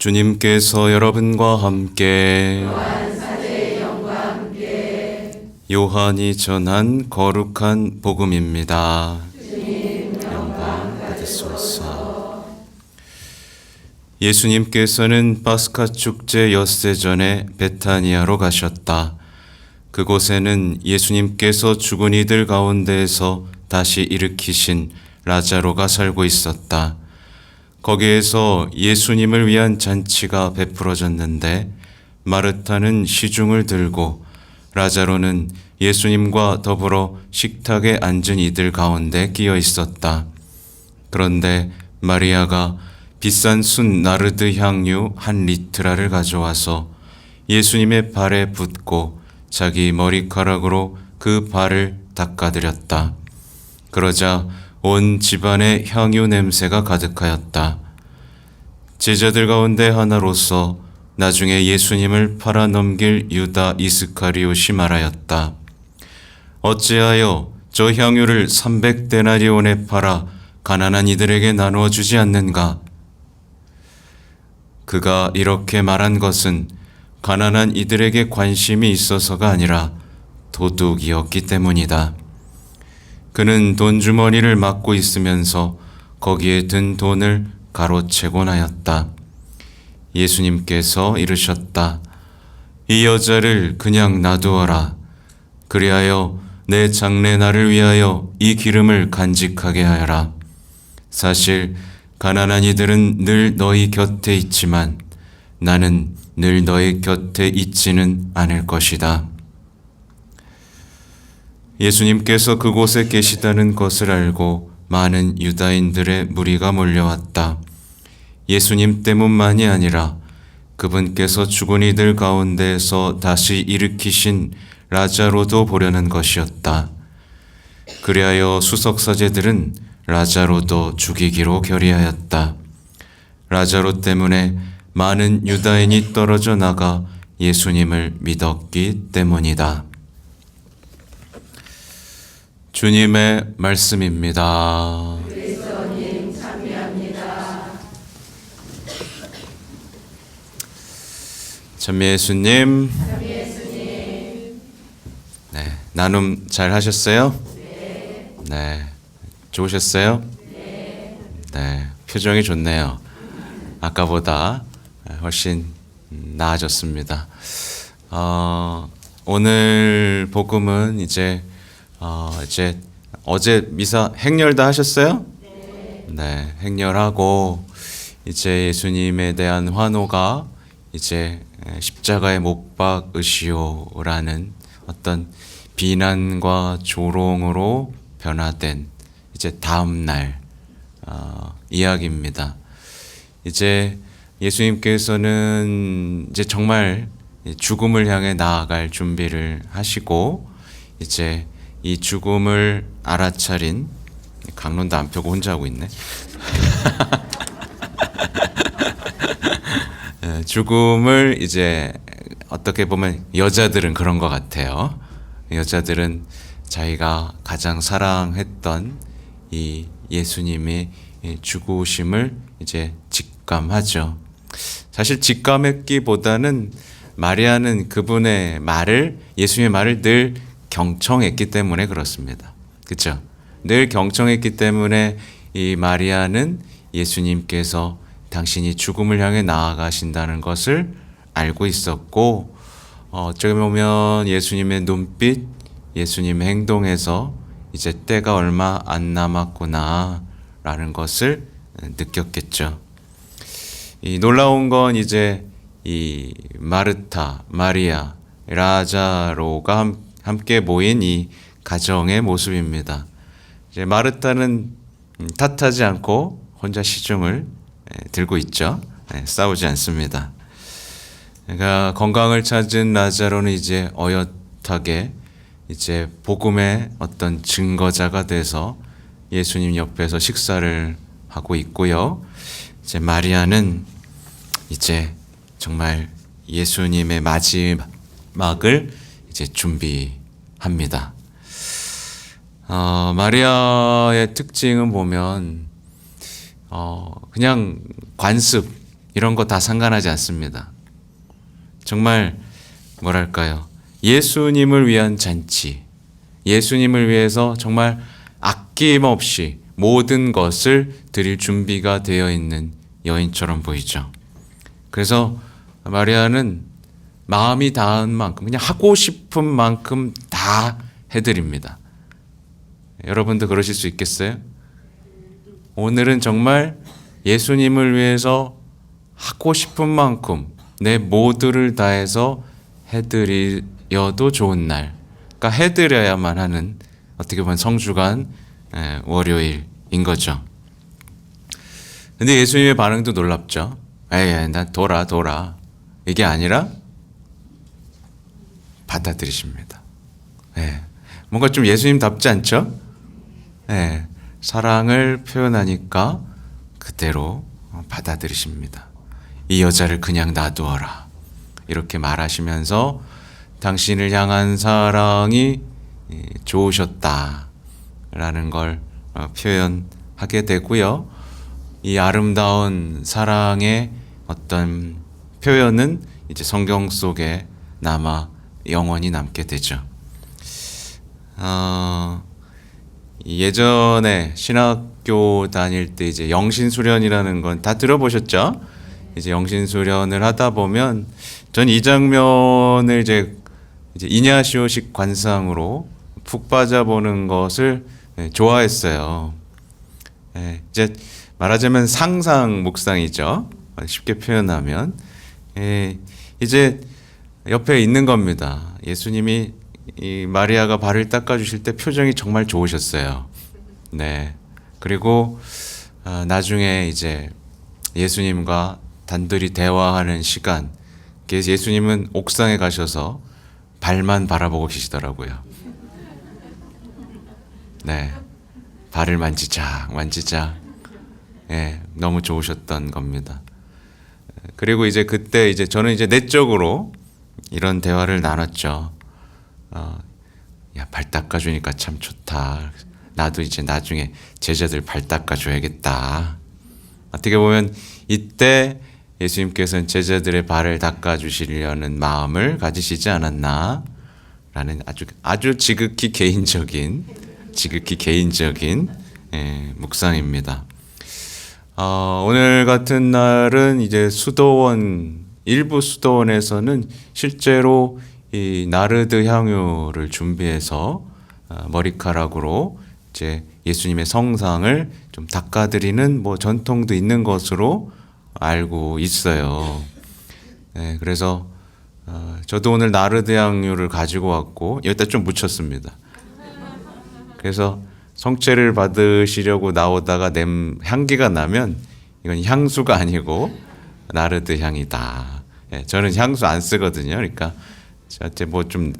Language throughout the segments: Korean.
주님께서 여러분과 함께 요한이 전한 거룩한 복음입니다. 영광 받으소서. 예수님께서는 파스카 축제 엿새 전에 베타니아로 가셨다. 그곳에는 예수님께서 죽은 이들 가운데에서 다시 일으키신 라자로가 살고 있었다. 거기에서 예수님을 위한 잔치가 베풀어졌는데 마르타는 시중을 들고 라자로는 예수님과 더불어 식탁에 앉은 이들 가운데 끼어 있었다. 그런데 마리아가 비싼 순 나르드 향유 한 리트라를 가져와서 예수님의 발에 붓고 자기 머리카락으로 그 발을 닦아드렸다. 그러자 온 집안에 향유 냄새가 가득하였다. 제자들 가운데 하나로서 나중에 예수님을 팔아 넘길 유다 이스카리옷이 말하였다. 어찌하여 저 향유를 300데나리온에 팔아 가난한 이들에게 나누어 주지 않는가? 그가 이렇게 말한 것은 가난한 이들에게 관심이 있어서가 아니라 도둑이었기 때문이다. 그는 돈 주머니를 막고 있으면서 거기에 든 돈을 가로채곤 하였다. 예수님께서 이르셨다. 이 여자를 그냥 놔두어라. 그리하여 내 장래 날을 위하여 이 기름을 간직하게 하여라. 사실 가난한 이들은 늘 너희 곁에 있지만 나는 늘 너희 곁에 있지는 않을 것이다. 예수님께서 그곳에 계시다는 것을 알고 많은 유다인들의 무리가 몰려왔다. 예수님 때문만이 아니라 그분께서 죽은 이들 가운데에서 다시 일으키신 라자로도 보려는 것이었다. 그리하여 수석사제들은 라자로도 죽이기로 결의하였다. 라자로 때문에 많은 유다인이 떨어져 나가 예수님을 믿었기 때문이다. 주님의 말씀입니다. 참 예수님. 네, 나눔 잘 하셨어요? 네. 좋으셨어요? 네. 표정이 좋네요. 아까보다 훨씬 나아졌습니다. 어, 오늘 복음은 이제 어, 이제 어제 미사 행렬 다 하셨어요? 네. 행렬하고 이제 예수님에 대한 환호가 이제 십자가에 못 박으시오라는 어떤 비난과 조롱으로 변화된 이제 다음 날 어, 이야기입니다. 이제 예수님께서는 이제 정말 죽음을 향해 나아갈 준비를 하시고 이제 이 죽음을 알아차린 강론도 안 펴고 혼자 하고 있네. 예, 죽음을 이제 어떻게 보면 여자들은 그런 것 같아요. 여자들은 자기가 가장 사랑했던 이 예수님의 죽으심을 이제 직감하죠. 사실 직감했기보다는 마리아는 그분의 말을 예수님의 말을 늘 경청했기 때문에 그렇습니다. 그렇죠? 늘 경청했기 때문에 이 마리아는 예수님께서 당신이 죽음을 향해 나아가신다는 것을 알고 있었고 어, 어떻게 보면 예수님의 눈빛, 예수님의 행동에서 이제 때가 얼마 안 남았구나라는 것을 느꼈겠죠. 이 놀라운 건 이제 이 마르타, 마리아, 라자로가 함께 모인 이 가정의 모습입니다. 이제 마르타는 탓하지 않고 혼자 시중을 들고 있죠. 싸우지 않습니다. 그러니까 건강을 찾은 라자로는 이제 어엿하게 이제 복음의 어떤 증거자가 돼서 예수님 옆에서 식사를 하고 있고요. 이제 마리아는 이제 정말 예수님의 마지막을 이제 준비합니다. 어, 마리아의 특징은 보면 어, 그냥 관습 이런 거 다 상관하지 않습니다. 정말 뭐랄까요? 예수님을 위한 잔치, 예수님을 위해서 정말 아낌없이 모든 것을 드릴 준비가 되어 있는 여인처럼 보이죠. 그래서 마리아는 마음이 닿은 만큼 그냥 하고 싶은 만큼 다 해드립니다. 여러분도 그러실 수 있겠어요? 오늘은 정말 예수님을 위해서 하고 싶은 만큼 내 모두를 다해서 해드려도 좋은 날. 그러니까 해드려야만 하는 어떻게 보면 성주간 에, 월요일인 거죠. 근데 예수님의 반응도 놀랍죠. 에이, 난 돌아, 돌아. 이게 아니라 받아들이십니다. 예. 뭔가 좀 예수님답지 않죠? 예. 사랑을 표현하니까 그대로 받아들이십니다. 이 여자를 그냥 놔두어라. 이렇게 말하시면서 당신을 향한 사랑이 예, 좋으셨다라는 걸 어, 표현하게 되고요. 이 아름다운 사랑의 어떤 표현은 이제 성경 속에 남아 영원히 남게 되죠. 어, 예전에 신학교 다닐 때 이제 영신 수련이라는 건 다 들어보셨죠? 이제 영신 수련을 하다 보면 전 이 장면을 이제 이제 이냐시오식 관상으로 푹 빠져보는 것을 예, 좋아했어요. 예, 이제 말하자면 상상 묵상이죠. 쉽게 표현하면 예, 이제 옆에 있는 겁니다. 예수님이 이 마리아가 발을 닦아 주실 때 표정이 정말 좋으셨어요. 네. 그리고 아, 나중에 이제 예수님과 단둘이 대화하는 시간. 그래서 예수님은 옥상에 가셔서 발만 바라보고 계시더라고요. 네. 발을 만지작 만지작. 예, 너무 좋으셨던 겁니다. 그리고 이제 그때 이제 저는 이제 내적으로 이런 대화를 나눴죠. 어, 야, 발 닦아주니까 참 좋다. 나도 이제 나중에 제자들 발 닦아줘야겠다. 어떻게 보면 이때 예수님께서는 제자들의 발을 닦아주시려는 마음을 가지시지 않았나? 라는 아주, 아주 지극히 개인적인, 지극히 개인적인 예, 묵상입니다. 어, 오늘 같은 날은 이제 수도원 일부 수도원에서는 실제로 이 나르드 향유를 준비해서 어, 머리카락으로 이제 예수님의 성상을 좀 닦아드리는 뭐 전통도 있는 것으로 알고 있어요. 네, 그래서 어, 저도 오늘 나르드 향유를 가지고 왔고 여기다 좀 묻혔습니다. 그래서 성체를 받으시려고 나오다가 냄 향기가 나면 이건 향수가 아니고 나르드 향이다. 예, 저는 향수 안 쓰거든요. 그러니까 저한테 뭐 좀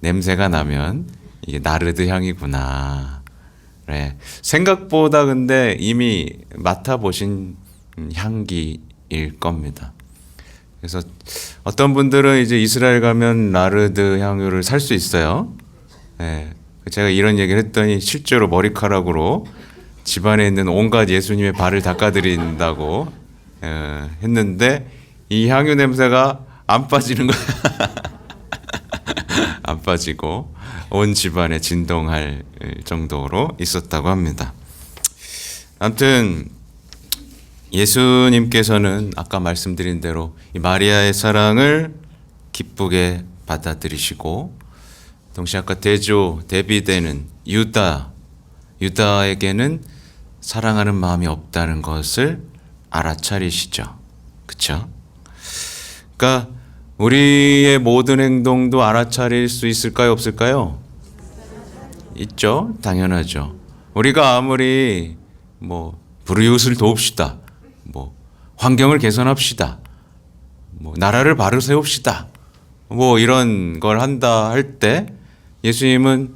냄새가 나면 이게 나르드 향이구나. 네. 생각보다 근데 이미 맡아보신 향기일 겁니다. 그래서 어떤 분들은 이제 이스라엘 가면 나르드 향유를 살 수 있어요. 네. 제가 이런 얘기를 했더니 실제로 머리카락으로 집안에 있는 온갖 예수님의 발을 닦아드린다고 에, 했는데 이 향유 냄새가 안 빠지는 거야. 안 빠지고 온 집안에 진동할 정도로 있었다고 합니다. 아무튼 예수님께서는 아까 말씀드린 대로 이 마리아의 사랑을 기쁘게 받아들이시고 동시에 아까 대조 대비되는 유다 유다에게는 사랑하는 마음이 없다는 것을 알아차리시죠. 그렇죠? 그러니까 우리의 모든 행동도 알아차릴 수 있을까요, 없을까요? 있죠. 당연하죠. 우리가 아무리 뭐 불이웃을 도웁시다. 뭐 환경을 개선합시다. 뭐 나라를 바로 세웁시다. 뭐 이런 걸 한다 할 때 예수님은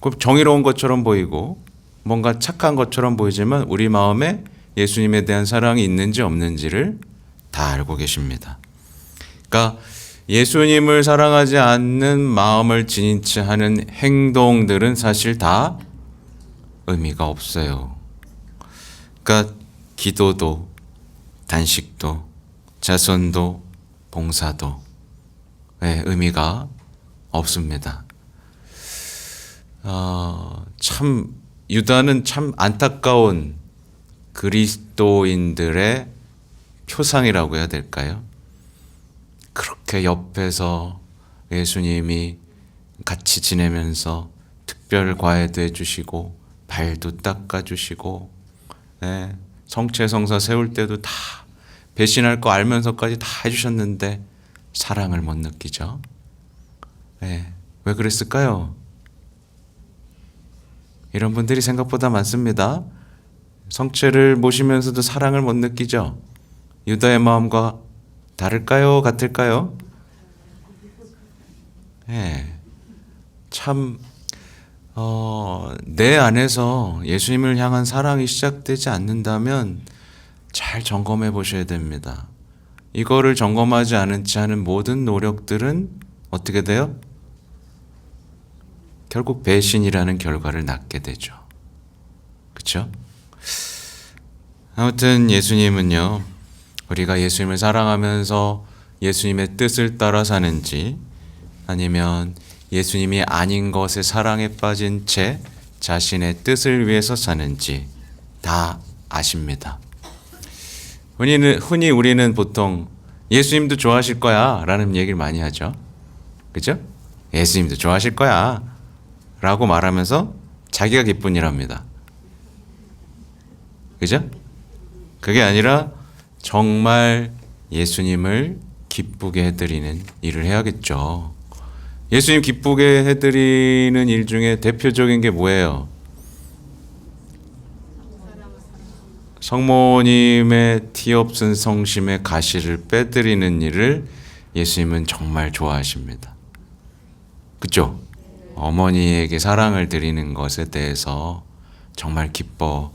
꼭 정의로운 것처럼 보이고 뭔가 착한 것처럼 보이지만 우리 마음에 예수님에 대한 사랑이 있는지 없는지를 다 알고 계십니다. 그러니까 예수님을 사랑하지 않는 마음을 지닌 채 하는 행동들은 사실 다 의미가 없어요. 그러니까 기도도 단식도 자선도 봉사도 예, 의미가 없습니다. 어, 참 유다는 참 안타까운 그리스도인들의 표상이라고 해야 될까요? 그렇게 옆에서 예수님이 같이 지내면서 특별 과외도 해주시고 발도 닦아주시고 예, 성체 성사 세울 때도 다 배신할 거 알면서까지 다 해주셨는데 사랑을 못 느끼죠. 예, 왜 그랬을까요? 이런 분들이 생각보다 많습니다. 성체를 모시면서도 사랑을 못 느끼죠. 유다의 마음과 다를까요? 같을까요? 예. 참, 어, 내 안에서 예수님을 향한 사랑이 시작되지 않는다면 잘 점검해 보셔야 됩니다. 이거를 점검하지 않은 채 하는 모든 노력들은 어떻게 돼요? 결국 배신이라는 결과를 낳게 되죠. 그렇죠? 아무튼 예수님은요. 우리가 예수님을 사랑하면서 예수님의 뜻을 따라 사는지 아니면 예수님이 아닌 것에 사랑에 빠진 채 자신의 뜻을 위해서 사는지 다 아십니다. 흔히는, 흔히 우리는 보통 예수님도 좋아하실 거야 라는 얘기를 많이 하죠. 그죠? 예수님도 좋아하실 거야 라고 말하면서 자기가 기쁜 일 합니다. 그죠? 그게 아니라 정말 예수님을 기쁘게 해드리는 일을 해야겠죠. 예수님 기쁘게 해드리는 일 중에 대표적인 게 뭐예요? 성모님의 티 없은 성심의 가시를 빼드리는 일을 예수님은 정말 좋아하십니다. 그죠? 어머니에게 사랑을 드리는 것에 대해서 정말 기뻐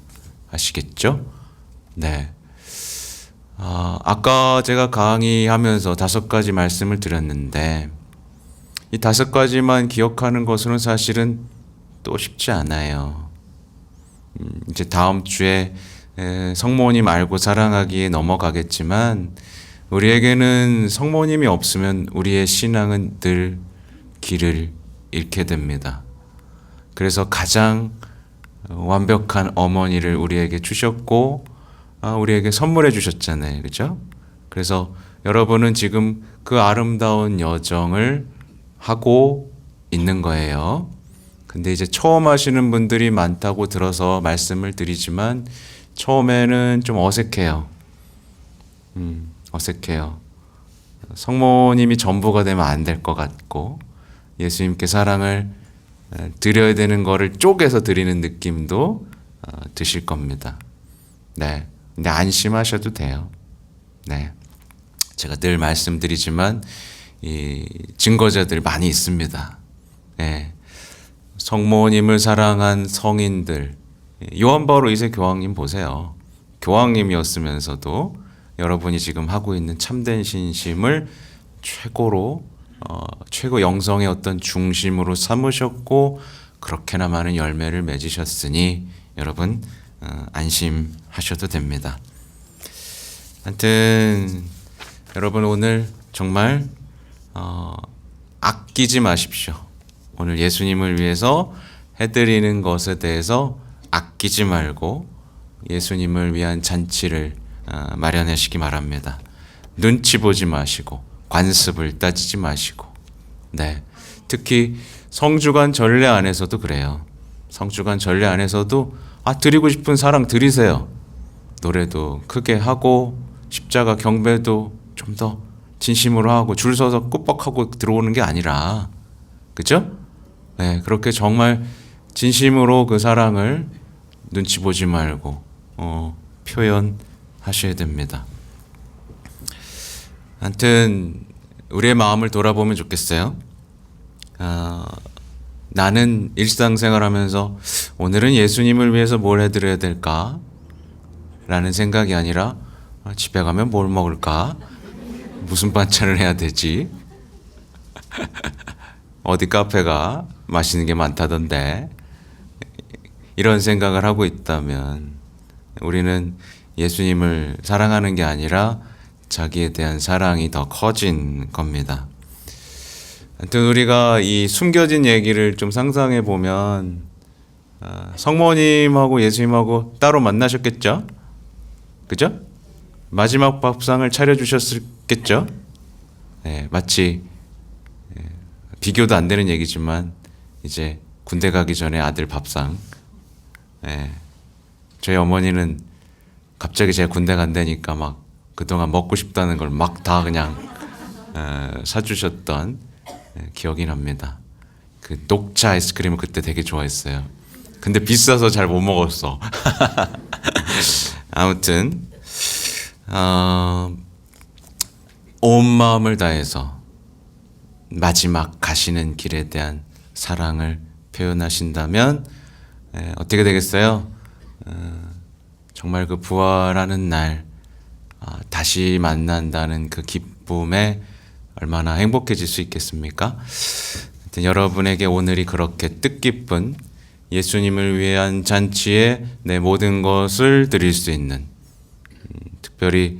하시겠죠? 네. 아, 아까 제가 강의하면서 다섯 가지 말씀을 드렸는데 이 다섯 가지만 기억하는 것으로는 사실은 또 쉽지 않아요. 음, 이제 다음 주에 에, 성모님 알고 사랑하기에 넘어가겠지만 우리에게는 성모님이 없으면 우리의 신앙은 늘 길을 잃게 됩니다. 그래서 가장 완벽한 어머니를 우리에게 주셨고 아, 우리에게 선물해 주셨잖아요. 그죠? 그래서 여러분은 지금 그 아름다운 여정을 하고 있는 거예요. 근데 이제 처음 하시는 분들이 많다고 들어서 말씀을 드리지만 처음에는 좀 어색해요. 음, 어색해요. 성모님이 전부가 되면 안 될 것 같고 예수님께 사랑을 에, 드려야 되는 거를 쪼개서 드리는 느낌도 어, 드실 겁니다. 네. 근데 안심하셔도 돼요. 네. 제가 늘 말씀드리지만 이 증거자들이 많이 있습니다. 네. 성모님을 사랑한 성인들 요한바오로 이세 교황님 보세요. 교황님이었으면서도 여러분이 지금 하고 있는 참된 신심을 최고로 어, 최고 영성의 어떤 중심으로 삼으셨고 그렇게나 많은 열매를 맺으셨으니 여러분 어, 안심하셔도 됩니다. 하여튼 여러분 오늘 정말 어, 아끼지 마십시오. 오늘 예수님을 위해서 해드리는 것에 대해서 아끼지 말고 예수님을 위한 잔치를 어, 마련하시기 바랍니다. 눈치 보지 마시고 관습을 따지지 마시고 네 특히 성주간 전례 안에서도 그래요. 성주간 전례 안에서도 아 드리고 싶은 사랑 드리세요. 노래도 크게 하고 십자가 경배도 좀 더 진심으로 하고 줄 서서 꾸벅하고 들어오는 게 아니라 그죠? 네 그렇게 정말 진심으로 그 사랑을 눈치 보지 말고 어, 표현하셔야 됩니다. 하여튼 우리의 마음을 돌아보면 좋겠어요. 아, 나는 일상생활하면서 오늘은 예수님을 위해서 뭘 해드려야 될까? 라는 생각이 아니라 아, 집에 가면 뭘 먹을까? 무슨 반찬을 해야 되지? 어디 카페가 맛있는 게 많다던데 이런 생각을 하고 있다면 우리는 예수님을 사랑하는 게 아니라 자기에 대한 사랑이 더 커진 겁니다. 하여튼 우리가 이 숨겨진 얘기를 좀 상상해 보면 아, 성모님하고 예수님하고 따로 만나셨겠죠? 그죠? 마지막 밥상을 차려주셨겠죠? 예, 마치 예, 비교도 안 되는 얘기지만 이제 군대 가기 전에 아들 밥상. 예, 저희 어머니는 갑자기 제가 군대 간다니까 막 그동안 먹고 싶다는 걸 막 다 그냥 에, 사주셨던 예, 기억이 납니다. 그 녹차 아이스크림을 그때 되게 좋아했어요. 근데 비싸서 잘 못 먹었어. 아무튼 어, 온 마음을 다해서 마지막 가시는 길에 대한 사랑을 표현하신다면 에, 어떻게 되겠어요? 어, 정말 그 부활하는 날 아, 다시 만난다는 그 기쁨에 얼마나 행복해질 수 있겠습니까? 여러분에게 오늘이 그렇게 뜻깊은 예수님을 위한 잔치에 내 모든 것을 드릴 수 있는 음, 특별히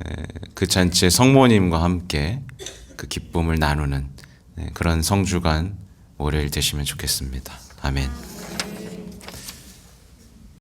에, 그 잔치에 성모님과 함께 그 기쁨을 나누는 네, 그런 성주간 월요일 되시면 좋겠습니다. 아멘.